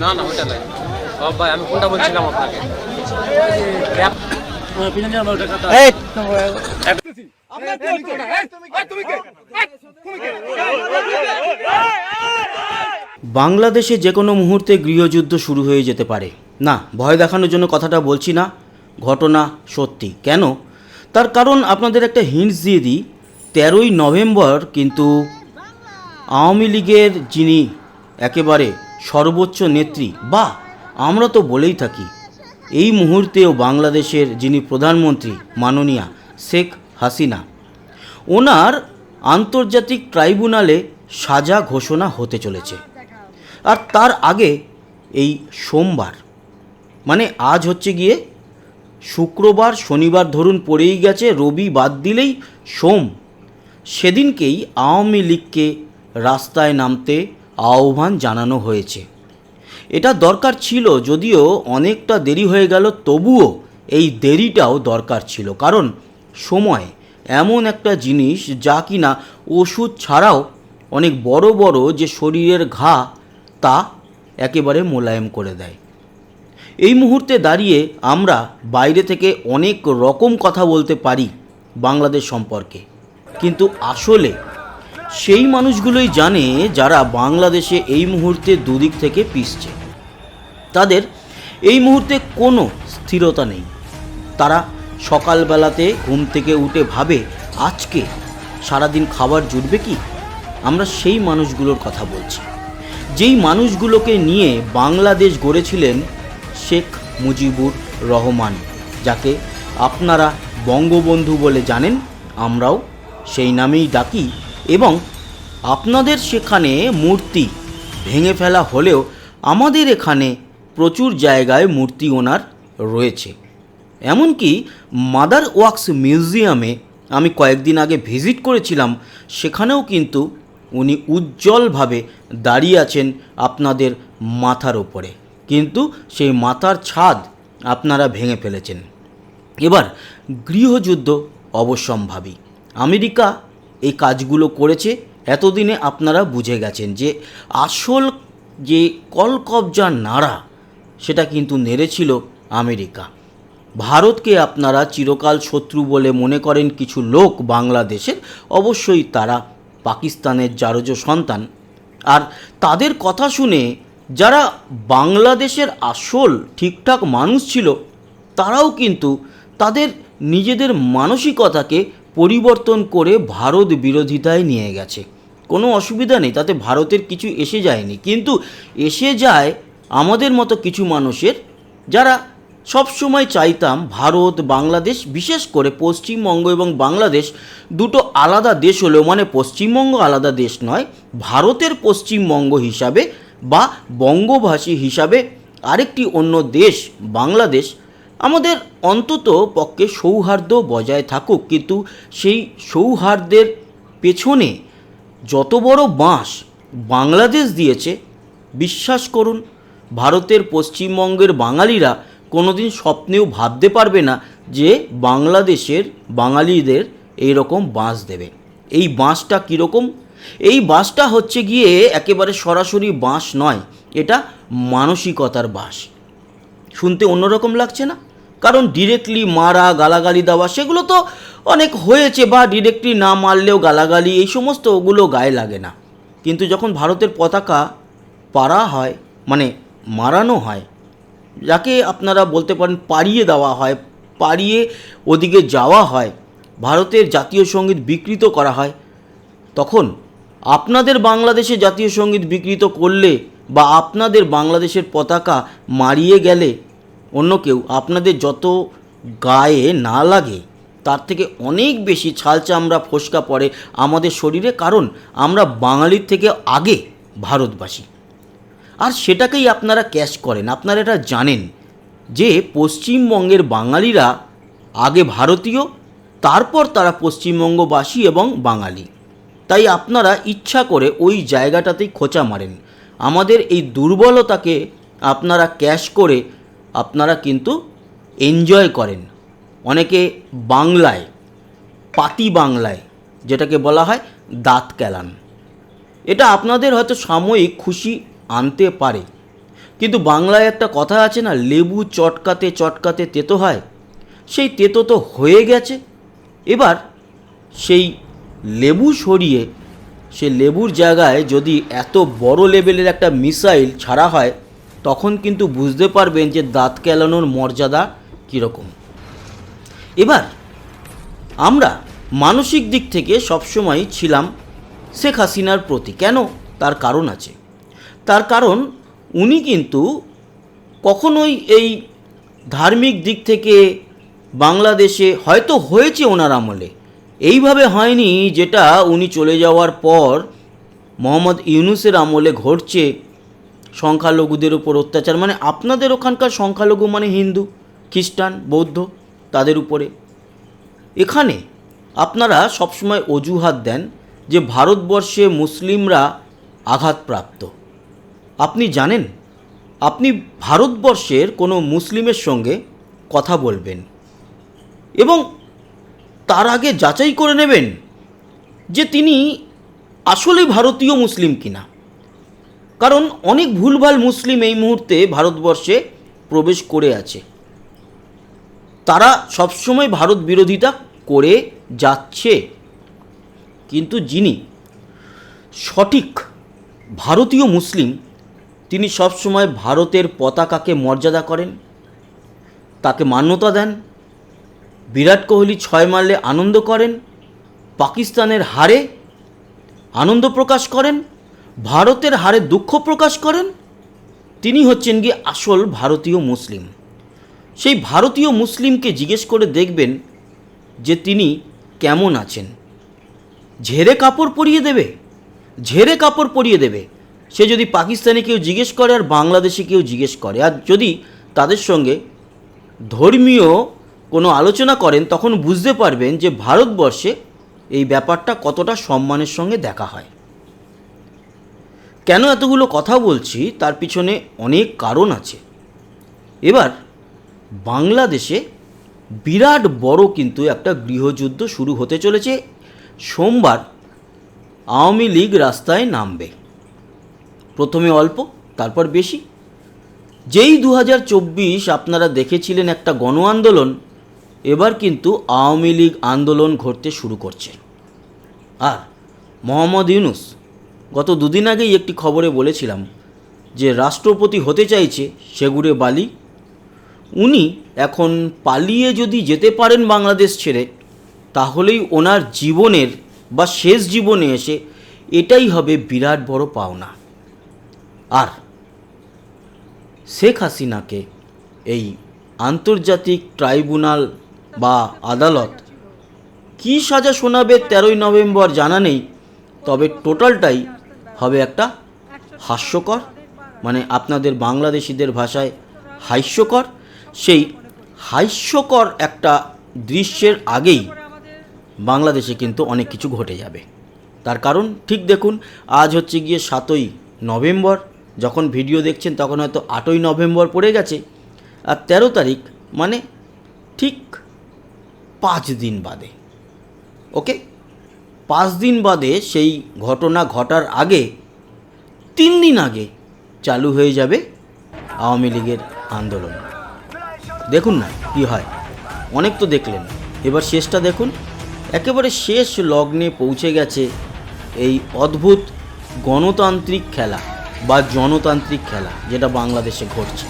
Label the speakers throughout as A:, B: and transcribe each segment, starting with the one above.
A: না না ওইটা নাই ভাই আমি কোনটা বলছিলাম আপনাকে
B: বাংলাদেশে যে কোনো মুহূর্তে গৃহযুদ্ধ শুরু হয়ে যেতে পারে। না, ভয় দেখানোর জন্য কথাটা বলছি না, ঘটনা সত্যি। কেন? তার কারণ আপনাদের একটা হিন্টস দিয়ে দিই। তেরোই নভেম্বর কিন্তু আওয়ামী লীগের যিনি একেবারে সর্বোচ্চ নেত্রী, বা আমরা তো বলেই থাকি, এই মুহূর্তেও বাংলাদেশের যিনি প্রধানমন্ত্রী মাননীয়া শেখ হাসিনা, ওনার আন্তর্জাতিক ট্রাইব্যুনালে সাজা ঘোষণা হতে চলেছে। আর তার আগে এই সোমবার মানে আজ হচ্ছে গিয়ে শুক্রবার, শনিবার ধরুন পড়েই গেছে, রবি বাদ দিলেই সোম সেদিনকেই আওয়ামী লীগকে রাস্তায় নামতে আহ্বান জানানো হয়েছে। এটা দরকার ছিল যদিও অনেকটা দেরি হয়ে গেল, তবুও এই দেরিটাও দরকার ছিল। কারণ সময় এমন একটা জিনিস যা কিনা ওষুধ ছাড়াও অনেক বড় বড় যে শরীরের ঘা, তা একেবারে মোলায়েম করে দেয়। এই মুহূর্তে দাঁড়িয়ে আমরা বাইরে থেকে অনেক রকম কথা বলতে পারি বাংলাদেশ সম্পর্কে। কিন্তু আসলে সেই মানুষগুলোই জানে যারা বাংলাদেশে এই মুহূর্তে দুদিক থেকে পিসছে। তাদের এই মুহূর্তে কোনো স্থিরতা নেই। তারা সকালবেলাতে ঘুম থেকে উঠে ভাবে, আজকে সারাদিন খাবার জুটবে কি? আমরা সেই মানুষগুলোর কথা বলছি। যেই মানুষগুলোকে নিয়ে বাংলাদেশ গড়েছিলেন শেখ মুজিবুর রহমান, যাকে আপনারা বঙ্গবন্ধু বলে জানেন, আমরাও সেই নামেই ডাকি এবং আপনাদের সেখানে মূর্তি ভেঙে ফেলা হলেও আমাদের এখানে প্রচুর জায়গায় মূর্তি ওনার রয়েছে। এমনকি মাদার ওয়াক্স মিউজিয়ামে আমি কয়েকদিন আগে ভিজিট করেছিলাম, সেখানেও কিন্তু উনি উজ্জ্বলভাবে দাঁড়িয়ে আছেন আপনাদের মাথার ওপরে কিন্তু সেই মাথার ছাদ আপনারা ভেঙে ফেলেছেন। এবার গৃহযুদ্ধ অবশ্যম্ভাবী। আমেরিকা এই কাজগুলো করেছে, এতদিনে আপনারা বুঝে গেছেন যে আসল যে কলকবজা নাড়া, সেটা কিন্তু নেড়েছিল আমেরিকা। ভারতকে আপনারা চিরকাল শত্রু বলে মনে করেন কিছু লোক বাংলাদেশের, অবশ্যই তারা পাকিস্তানের জারজ সন্তান। আর তাদের কথা শুনে যারা বাংলাদেশের আসল ঠিকঠাক মানুষ ছিল, তারাও কিন্তু তাদের নিজেদের মানসিকতাকে পরিবর্তন করে ভারত বিরোধিতায় নিয়ে গেছে। কোনো অসুবিধা নেই, তাতে ভারতের কিছু এসে যায়নি। কিন্তু এসে যায় আমাদের মতো কিছু মানুষের যারা সবসময় চাইতাম ভারত, বাংলাদেশ, বিশেষ করে পশ্চিমবঙ্গ এবং বাংলাদেশ দুটো আলাদা দেশ হলেও মানে পশ্চিমবঙ্গ আলাদা দেশ নয়, ভারতের পশ্চিমবঙ্গ হিসাবে বা বঙ্গভাষী হিসাবে আরেকটি অন্য দেশ বাংলাদেশ আমাদের অন্তত পক্ষে সৌহার্দ্য বজায় থাকুক, কিন্তু সেই সৌহার্দ্যের পেছনে যত বড় বাঁশ বাংলাদেশ দিয়েছে, বিশ্বাস করুন, ভারতের পশ্চিমবঙ্গের বাঙালিরা কোনোদিন স্বপ্নেও ভাবতে পারবে না যে বাংলাদেশের বাঙালিদের এই রকম বাঁশ দেবে। এই বাঁশটা কীরকম? এই বাঁশটা হচ্ছে গিয়ে একেবারে সরাসরি বাঁশ নয়, এটা মানসিকতার বাঁশ। শুনতে অন্যরকম লাগছে না? কারণ ডিরেক্টলি মারা, গালাগালি দেওয়া, সেগুলো তো অনেক হয়েছে বা ডিরেক্টলি না মারলেও গালাগালি, এই সমস্ত ওগুলো গায়ে লাগে না। কিন্তু যখন ভারতের পতাকা পাড়া হয় মানে মারানো হয়, যাকে আপনারা বলতে পারেন পাড়িয়ে দেওয়া হয়, পাড়িয়ে ওদিকে যাওয়া হয়, ভারতের জাতীয় সংগীত বিকৃত করা হয়, তখন আপনাদের বাংলাদেশে জাতীয় সংগীত বিকৃত করলে বা আপনাদের বাংলাদেশের পতাকা মারিয়ে গেলে অন্য কেউ আপনাদের যত গায়ে না লাগে, তার থেকে অনেক বেশি ছাল চামড়া ফোসকা পড়ে আমাদের শরীরে, কারণ আমরা বাঙালির থেকে আগে ভারতবাসী। আর সেটাকেই আপনারা ক্যাশ করেন, আপনারা এটা জানেন যে পশ্চিমবঙ্গের বাঙালিরা আগে ভারতীয়, তারপর তারা পশ্চিমবঙ্গবাসী এবং বাঙালি। তাই আপনারা ইচ্ছা করে ওই জায়গাটাতেই খোঁচা মারেন। আমাদের এই দুর্বলতাকে আপনারা ক্যাশ করে আপনারা কিন্তু এনজয় করেন। অনেকে বাংলায়, পাতি বাংলায় যেটাকে বলা হয় দাঁত কেলান। এটা আপনাদের হয়তো সাময়িক খুশি আনতে পারে। কিন্তু বাংলায় একটা কথা আছে না, লেবু চটকাতে চটকাতে তেতো হয়। সেই তেতো তো হয়ে গেছে। এবার সেই লেবু সরিয়ে সে লেবুর জায়গায় যদি এত বড় লেভেলের একটা মিসাইল ছাড়া হয় তখন কিন্তু বুঝতে পারবেন যে দাঁত কেলানোর মর্যাদা কীরকম। এবার, আমরা মানসিক দিক থেকে সবসময় ছিলাম শেখ হাসিনার প্রতি। কেন? তার কারণ আছে। তার কারণ, উনি কিন্তু কখনোই এই ধার্মিক দিক থেকে বাংলাদেশে হয়তো হয়েছে ওনার আমলে। এইভাবে হয়নি যেটা উনি চলে যাওয়ার পর মোহাম্মদ ইউনুসের আমলে ঘটছে। সংখ্যালঘুদের উপর অত্যাচার মানে আপনাদের ওখানকার সংখ্যালঘু মানে হিন্দু, খ্রিস্টান, বৌদ্ধ, তাদের উপরে। এখানে আপনারা সবসময় অজুহাত দেন যে ভারতবর্ষে মুসলিমরা আঘাতপ্রাপ্ত। আপনি জানেন, আপনি ভারতবর্ষের কোনো মুসলিমের সঙ্গে কথা বলবেন এবং তার আগে যাচাই করে নেবেন যে তিনি আসলে ভারতীয় মুসলিম কিনা। কারণ অনেক ভুলভাল মুসলিম এই মুহূর্তে ভারতবর্ষে প্রবেশ করে আছে। তারা সবসময় ভারত বিরোধিতা করে যাচ্ছে। কিন্তু যিনি সঠিক ভারতীয় মুসলিম, তিনি সবসময় ভারতের পতাকাকে মর্যাদা করেন, তাকে মান্যতা দেন, বিরাট কোহলি ছয় মারলে আনন্দ করেন, পাকিস্তানের হারে আনন্দ প্রকাশ করেন ভারতের হারে দুঃখ প্রকাশ করেন? তিনি হচ্ছেন গিয়ে আসল ভারতীয় মুসলিম। সেই ভারতীয় মুসলিমকে জিজ্ঞেস করে দেখবেন যে তিনি কেমন আছেন। ঝেড়ে কাপড় পরিয়ে দেবে? ঝেড়ে কাপড় পরিয়ে দেবে। সে যদি পাকিস্তানে কেউ জিজ্ঞেস করে আর বাংলাদেশে কেউ জিজ্ঞেস করে, আর যদি তাদের সঙ্গে ধর্মীয় কোনো আলোচনা করেন, তখন বুঝতে পারবেন যে ভারতবর্ষে এই ব্যাপারটা কতটা সম্মানের সঙ্গে দেখা হয়। কেন এতগুলো কথা বলছি তার পিছনে অনেক কারণ আছে। এবার, বাংলাদেশে বিরাট বড় কিন্তু একটা গৃহযুদ্ধ শুরু হতে চলেছে। সোমবার আওয়ামী লীগ রাস্তায় নামবে। প্রথমে অল্প, তারপর বেশি। যেই দু হাজার চব্বিশ আপনারা দেখেছিলেন একটা গণ আন্দোলন এবার কিন্তু আওয়ামী লীগ আন্দোলন ঘটতে শুরু করছে। আর মোহাম্মদ ইউনুস গত দুদিন আগেই একটি খবরে বলেছিলাম যে রাষ্ট্রপতি হতে চাইছে সেগুড়ে বালি। উনি এখন পালিয়ে যদি যেতে পারেন বাংলাদেশ ছেড়ে, তাহলেই ওনার জীবনের বা শেষ জীবনে এসে এটাই হবে বিরাট বড় পাওনা। আর শেখ হাসিনাকে এই আন্তর্জাতিক ট্রাইব্যুনাল বা আদালত কী সাজা শোনাবে তেরোই নভেম্বর জানা নেই। তবে টোটালটাই হবে একটা হাস্যকর মানে আপনাদের বাংলাদেশিদের ভাষায় হাস্যকর। সেই হাস্যকর একটা দৃশ্যের আগেই বাংলাদেশে কিন্তু অনেক কিছু ঘটে যাবে। তার কারণ, ঠিক দেখুন, আজ হচ্ছে গিয়ে সাতই নভেম্বর। যখন ভিডিও দেখছেন, তখন হয়তো আটই নভেম্বর পড়ে গেছে। আর তেরো তারিখ মানে ঠিক পাঁচ দিন বাদে। ওকে? পাঁচ দিন বাদে সেই ঘটনা ঘটার আগে, তিন দিন আগে চালু হয়ে যাবে আওয়ামী লীগের আন্দোলন। দেখুন না কি হয়। অনেক তো দেখলেন। এবার শেষটা দেখুন। একেবারে শেষ লগ্নে পৌঁছে গেছে এই অদ্ভুত গণতান্ত্রিক খেলা বা জনতান্ত্রিক খেলা যেটা বাংলাদেশে ঘটছে।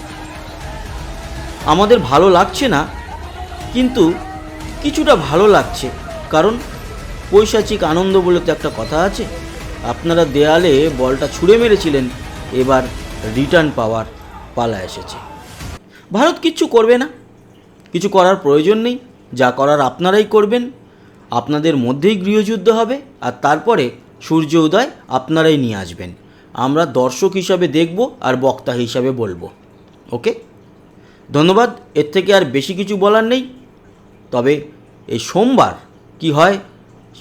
B: আমাদের ভালো লাগছে না, কিন্তু কিছুটা ভালো লাগছে। কারণ পৈশাচিক আনন্দ বলে তো একটা কথা আছে। আপনারা দেয়ালে বলটা ছুঁড়ে মেরেছিলেন, এবার রিটার্ন পাওয়ার পালা এসেছে। ভারত কিচ্ছু করবে না। কিছু করার প্রয়োজন নেই। যা করার আপনারাই করবেন। আপনাদের মধ্যেই গৃহযুদ্ধ হবে, আর তারপরে সূর্য উদয় আপনারাই নিয়ে আসবেন। আমরা দর্শক হিসাবে দেখব আর বক্তা হিসাবে বলব। ওকে? ধন্যবাদ। এর থেকে আর বেশি কিছু বলার নেই। তবে এই সোমবার কি হয়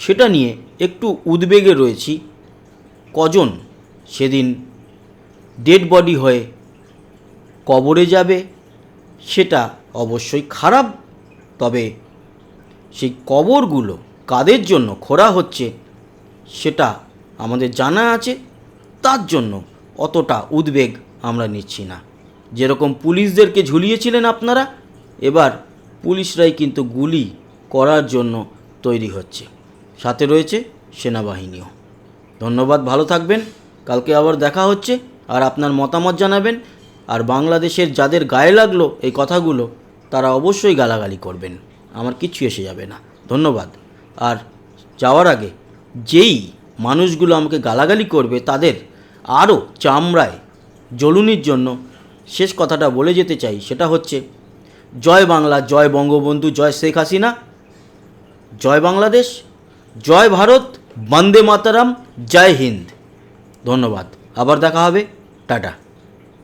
B: সেটা নিয়ে একটু উদ্বেগে রয়েছি। কজন? সেদিন ডেড বডি হয়ে কবরে যাবে, সেটা অবশ্যই খারাপ। তবে সেই কবরগুলো কাদের জন্য খোঁড়া হচ্ছে সেটা আমাদের জানা আছে। তার জন্য অতটা উদ্বেগ আমরা নিচ্ছি না। যেরকম পুলিশদেরকে ঝুলিয়েছিলেন আপনারা, এবার পুলিশরাই কিন্তু গুলি করার জন্য তৈরি হচ্ছে। সাথে রয়েছে সেনাবাহিনীও। ধন্যবাদ, ভালো থাকবেন। কালকে আবার দেখা হচ্ছে আর আপনার মতামত জানাবেন। আর বাংলাদেশের যাদের গায়ে লাগল এই কথাগুলো, তারা অবশ্যই গালাগালি করবেন। আমার কিচ্ছু এসে যাবে না। ধন্যবাদ। আর যাওয়ার আগে যেই মানুষগুলো আমাকে গালাগালি করবে, তাদের আরও চামড়ায় জ্বলুনির জন্য শেষ কথাটা বলে যেতে চাই, সেটা হচ্ছে, জয় বাংলা, জয় বঙ্গবন্ধু, জয় শেখ হাসিনা, জয় বাংলাদেশ জয় ভারত বন্দে মাতারাম জয় হিন্দ। ধন্যবাদ। আবার দেখা হবে। টাটা।